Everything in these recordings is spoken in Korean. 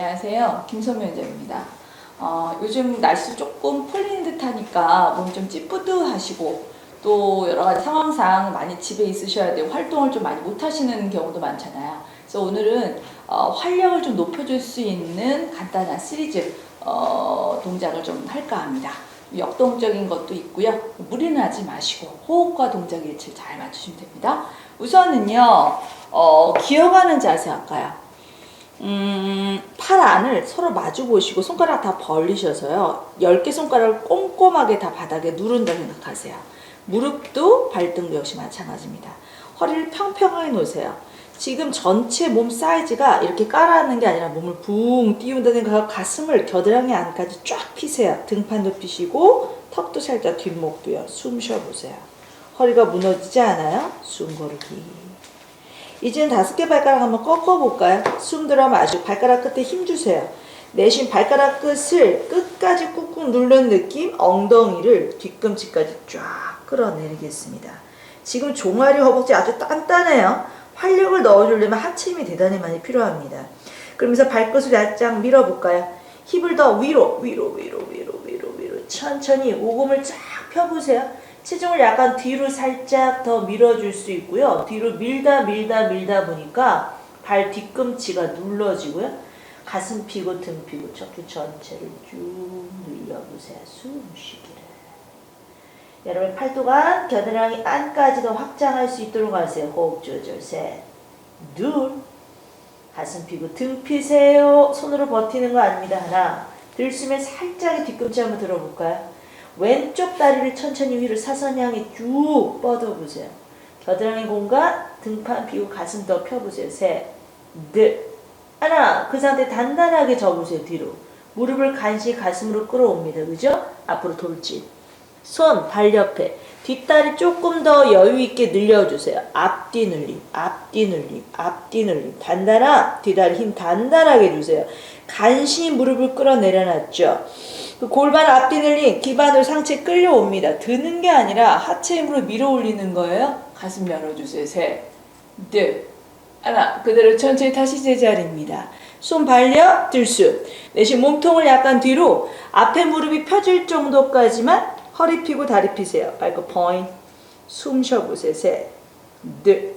안녕하세요. 김소면자입니다. 어, 요즘 날씨 조금 풀리는 듯 하니까 몸 좀 찌뿌드하시고 또 여러 가지 상황상 많이 집에 있으셔야 되고 활동을 좀 많이 못 하시는 경우도 많잖아요. 그래서 오늘은 어, 활력을 좀 높여줄 수 있는 간단한 시리즈 어, 동작을 좀 할까 합니다. 역동적인 것도 있고요. 무리는 하지 마시고 호흡과 동작 일치를 잘 맞추시면 됩니다. 우선은요, 어, 기어가는 자세 할까요? 음, 팔 안을 서로 마주 보시고 손가락 다 벌리셔서요. 10개 손가락을 꼼꼼하게 다 바닥에 누른다 생각하세요. 무릎도 발등도 역시 마찬가지입니다. 허리를 평평하게 놓으세요. 지금 전체 몸 사이즈가 이렇게 깔아앉는 게 아니라 몸을 붕 띄운다 생각하고 가슴을 겨드랑이 안까지 쫙 피세요. 등판도 피시고 턱도 살짝 뒷목도요. 숨 쉬어보세요. 허리가 무너지지 않아요? 숨 고르기. 이제는 다섯 개 발가락 한번 꺾어볼까요? 숨 들어 마시고 발가락 끝에 힘 주세요. 내쉬 발가락 끝을 끝까지 꾹꾹 누른 느낌, 엉덩이를 뒤꿈치까지 쫙 끌어내리겠습니다. 지금 종아리 허벅지 아주 단단해요. 활력을 넣어주려면 하체 힘이 대단히 많이 필요합니다. 그러면서 발끝을 살짝 밀어볼까요? 힙을 더 위로, 위로, 위로, 위로, 위로, 위로. 천천히 오금을 쫙 펴보세요. 체중을 약간 뒤로 살짝 더 밀어줄 수 있고요. 뒤로 밀다 밀다 밀다 보니까 발 뒤꿈치가 눌러지고요. 가슴 피고 등 피고 척추 전체를 쭉 늘려보세요. 숨 쉬기를. 여러분 팔뚝안 겨드랑이 안까지도 확장할 수 있도록 하세요. 호흡 조절 셋, 둘, 가슴 피고 등 피세요. 손으로 버티는 거 아닙니다. 하나, 들숨에 살짝 뒤꿈치 한번 들어볼까요? 왼쪽 다리를 천천히 위로 사선 향해 쭉 뻗어보세요. 겨드랑이 공간, 등판 피고 가슴 더 펴보세요. 셋, 넷, 하나. 그 상태 단단하게 접으세요. 뒤로. 무릎을 간신히 가슴으로 끌어옵니다. 그죠? 앞으로 돌진. 손, 발 옆에. 뒷다리 조금 더 여유 있게 늘려주세요. 앞뒤 늘림, 앞뒤 늘림, 앞뒤 늘림. 단단한 뒷다리 힘 단단하게 주세요. 간신히 무릎을 끌어내려놨죠. 그 골반 앞뒤 늘림, 기반으로 상체 끌려옵니다. 드는 게 아니라 하체 힘으로 밀어 올리는 거예요. 가슴 열어주세요. 셋, 넷, 하나. 그대로 천천히 다시 제자리입니다. 손 발려, 들숨. 내쉬 몸통을 약간 뒤로 앞에 무릎이 펴질 정도까지만 허리 펴고 다리 펴세요. 발끝 포인트. 숨 쉬어보세요. 셋, 넷,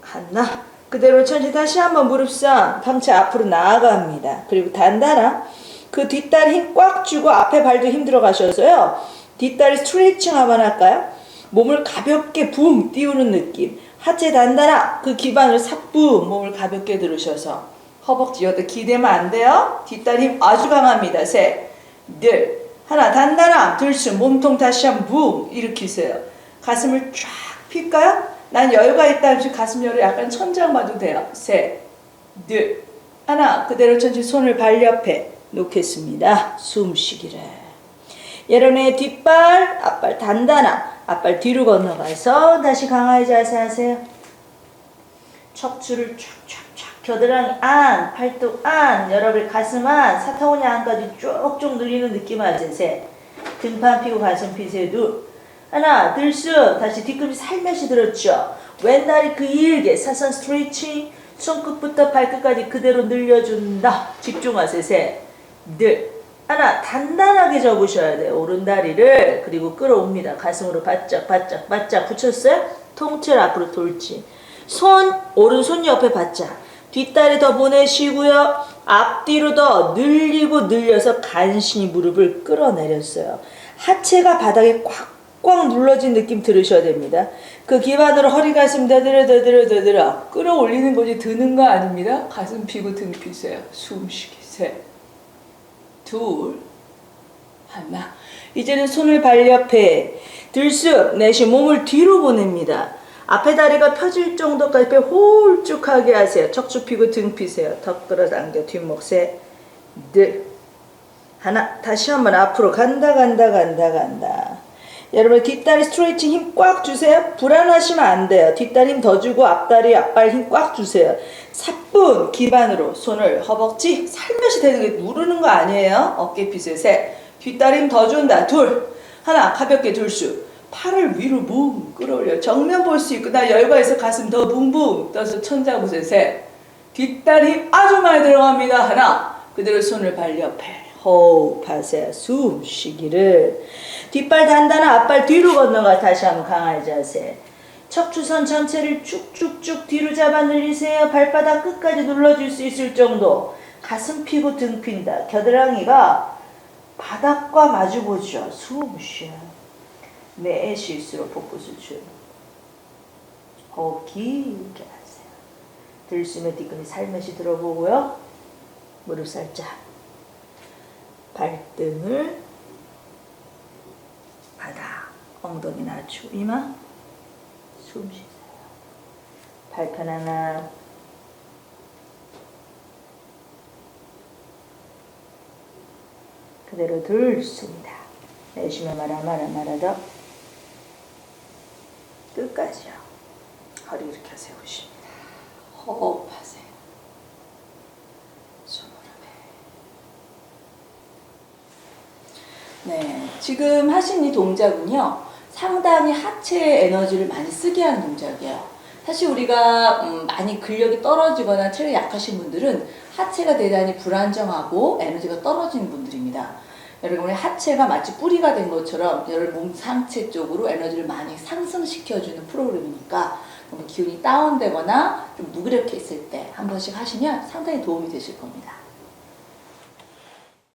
하나. 그대로 천천히 다시 한번 무릎선 상체 앞으로 나아갑니다. 그리고 단단한 그 뒷다리 힘 꽉 주고 앞에 발도 힘 들어 가셔서요. 뒷다리 스트레칭 한번 할까요? 몸을 가볍게 붕 띄우는 느낌. 하체 단단한 그 기반을 삭붐 몸을 가볍게 들으셔서 허벅지 여기다 기대면 안 돼요. 뒷다리 힘 아주 강합니다. 셋, 넷, 하나 단단함 들숨 몸통 다시 한번 붕 일으키세요. 가슴을 쫙 필까요? 난 여유가 있다 하면 가슴 열을 약간 천장 봐도 돼요. 셋, 넷, 하나 그대로 천천히 손을 발 옆에 놓겠습니다. 숨 쉬기를. 여러분의 뒷발, 앞발 단단함, 앞발 뒤로 건너가서 다시 강하게 자세 하세요. 척추를 쫙쫙쫙 겨드랑이 안, 팔뚝 안, 여러분의 가슴 안, 사타구니 안까지 쭉쭉 늘리는 느낌 하세요. 셋. 등판 피고 가슴 피세요. 둘. 하나, 들숨. 다시 뒤꿈치 살며시 들었죠. 왼다리 길게 사선 스트레칭. 손끝부터 발끝까지 그대로 늘려준다. 집중하세요. 셋. 넷. 하나, 단단하게 접으셔야 돼요. 오른다리를. 그리고 끌어옵니다. 가슴으로 바짝, 바짝, 바짝 붙였어요. 통틀 앞으로 돌진. 손, 오른손 옆에 바짝. 뒷다리 더 보내시고요. 앞뒤로 더 늘리고 늘려서 간신히 무릎을 끌어내렸어요. 하체가 바닥에 꽉꽉 눌러진 느낌 들으셔야 됩니다. 그 기반으로 허리 가슴 더들어 더들어 더들어 끌어올리는 거지 드는 거 아닙니다. 가슴 피고 등 피세요. 숨쉬기 셋, 둘, 하나. 이제는 손을 발 옆에 들쑥 내쉬 몸을 뒤로 보냅니다. 앞에 다리가 펴질 정도까지 배 홀쭉하게 하세요. 척추 피고 등 피세요. 턱 끌어당겨 뒷목 셋, 넷, 하나. 다시 한번 앞으로 간다 간다 간다 간다. 여러분 뒷다리 스트레칭 힘 꽉 주세요. 불안하시면 안 돼요. 뒷다리 힘 더 주고 앞다리 앞발 힘 꽉 주세요. 사뿐 기반으로 손을 허벅지 살며시 대는 게 누르는 거 아니에요. 어깨 피세요. 셋. 뒷다리 힘 더 준다. 둘. 하나 가볍게 둘수. 팔을 위로 뭉 끌어올려. 정면 볼 수 있고 나 있어 가슴 더 붕붕 떠서 천장 보세요. 셋. 뒷다리 힘 아주 많이 들어갑니다. 하나. 그대로 손을 발 옆에. 호흡 하세요. 숨 쉬기를. 뒷발 단단한 앞발 뒤로 건너가 다시 한번 강한 자세. 척추선 전체를 쭉쭉쭉 뒤로 잡아 늘리세요. 발바닥 끝까지 눌러줄 수 있을 정도. 가슴 피고 등 핀다. 겨드랑이가 바닥과 마주보죠. 숨 쉬어. 매 쉴수록 복부 수축. 호흡 길게 하세요. 들숨에 뒤꿈치 살며시 들어보고요. 무릎 살짝. 발등을 바닥. 엉덩이 낮추고 이마. 숨 쉬세요. 발편 하나. 그대로 들습니다. 내쉬면 말아 말아 말아 더 끝까지요. 허리 이렇게 세우십니다. 호흡하세요. 손무릎에. 네, 지금 하신 이 동작은요, 상당히 하체의 에너지를 많이 쓰게 하는 동작이에요. 사실 우리가 음, 많이 근력이 떨어지거나 체력이 약하신 분들은 하체가 대단히 불안정하고 에너지가 떨어지는 분들입니다. 여러분의 하체가 마치 뿌리가 된 것처럼 여러분 몸 상체 쪽으로 에너지를 많이 상승시켜주는 프로그램이니까 기운이 다운되거나 좀 무기력해 있을 때 한 번씩 하시면 상당히 도움이 되실 겁니다.